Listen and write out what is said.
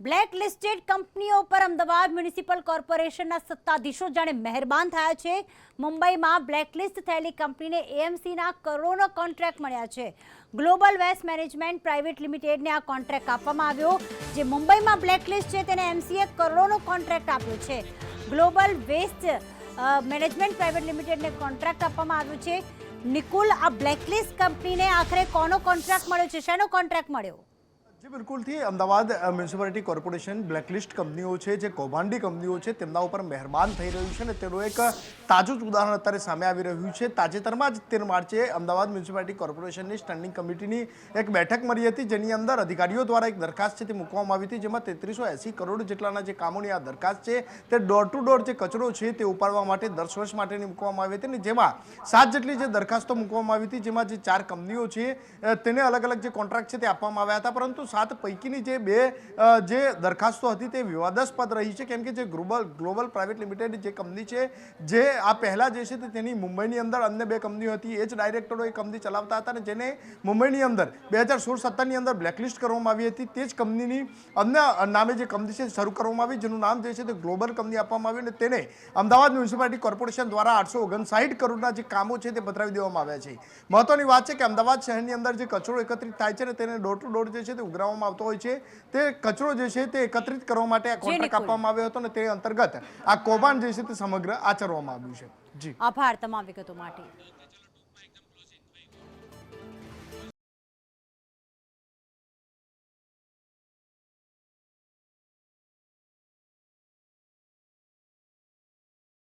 Black listed કંપનીઓ પર Ahmedabad municipal કોર્પોરેશનના સત્તાધીશો જાણે મહેરબાન થયા છે. મુંબઈમાં બ્લેકલિસ્ટ થયેલી કંપનીને એએમસીના કરોડો કોન્ટ્રાક્ટ મળ્યા છે. ગ્લોબલ વેસ્ટ મેનેજમેન્ટ પ્રાઇવેટ લિમિટેડને આ કોન્ટ્રાક્ટ આપવામાં આવ્યો. જે મુંબઈમાં બ્લેકલિસ્ટ છે તેને એમસીએ કરોડોનો કોન્ટ્રાક્ટ આપ્યો છે. ગ્લોબલ વેસ્ટ મેનેજમેન્ટ પ્રાઇવેટ લિમિટેડને કોન્ટ્રાક્ટ આપવામાં આવ્યો છે. નિકુલ, આ બ્લેકલિસ્ટ કંપનીને આખરે કોનો કોન્ટ્રાક્ટ મળ્યો છે? શેનો કોન્ટ્રાક્ટ મળ્યો? જી બિલકુલથી અમદાવાદ મ્યુનિસિપાલિટી કોર્પોરેશન બ્લેકલિસ્ટ કંપનીઓ છે, જે કૌભાંડી કંપનીઓ છે, તેમના ઉપર મહેરબાન થઈ રહ્યું છે અને તેનું એક તાજું જ ઉદાહરણ અત્યારે સામે આવી રહ્યું છે. તાજેતરમાં જ તેર માર્ચે અમદાવાદ મ્યુનિસિપાલિટી કોર્પોરેશનની સ્ટેન્ડિંગ કમિટીની એક બેઠક મળી હતી, જેની અંદર અધિકારીઓ દ્વારા એક દરખાસ્ત છે તે મૂકવામાં આવી હતી, જેમાં તેત્રીસો એંસી કરોડ જેટલાના જે કામોની આ દરખાસ્ત છે તે ડોર ટુ ડોર જે કચરો છે તે ઉપાડવા માટે દસ વર્ષ માટેની મૂકવામાં આવી હતી અને જેમાં સાત જેટલી જે દરખાસ્તો મૂકવામાં આવી હતી, જેમાં જે ચાર કંપનીઓ છે તેને અલગ અલગ જે કોન્ટ્રાક્ટ છે તે આપવામાં આવ્યા હતા, પરંતુ સાત પૈકીની જે બે જે દરખાસ્તો હતી તે વિવાદાસ્પદ રહી છે. કેમ કે જે ગ્લોબલ ગ્લોબલ પ્રાઇવેટ લિમિટેડ જે કંપની છે, જે આ પહેલાં જે છે તેની મુંબઈની અંદર અન્ય બે કંપનીઓ હતી. એ જ ડાયરેક્ટરો એ કંપની ચલાવતા હતા અને જેને મુંબઈની અંદર બે હજાર સોળ સત્તરની અંદર બ્લેકલિસ્ટ કરવામાં આવી હતી. તે જ કંપનીની અન્ય નામે જે કંપની છે શરૂ કરવામાં આવી, જેનું નામ જે છે તે ગ્લોબલ કંપની આપવામાં આવ્યું અને તેને અમદાવાદ મ્યુનિસિપાલિટી કોર્પોરેશન દ્વારા આઠસો ઓગણસાઠ કરોડના જે કામો છે તે પધરાવી દેવામાં આવ્યા છે. મહત્વની વાત છે કે અમદાવાદ શહેરની અંદર જે કચરો એકત્રિત થાય છે ને તેને ડોર ટુ ડોર જે છે તે ઉઘરાવવામાં આવતો હોય છે તે કચરો જે છે તે એકત્રિત કરવા માટે આ કોન્ટ્રાક્ટ. આપવામાં આવ્યો હતો અને તે અંતર્ગત આ કૌભાંડ જે છે તે સમગ્ર આચરવામાં આવ્યું છે. જી. આભાર તમામ વિગતો માટે.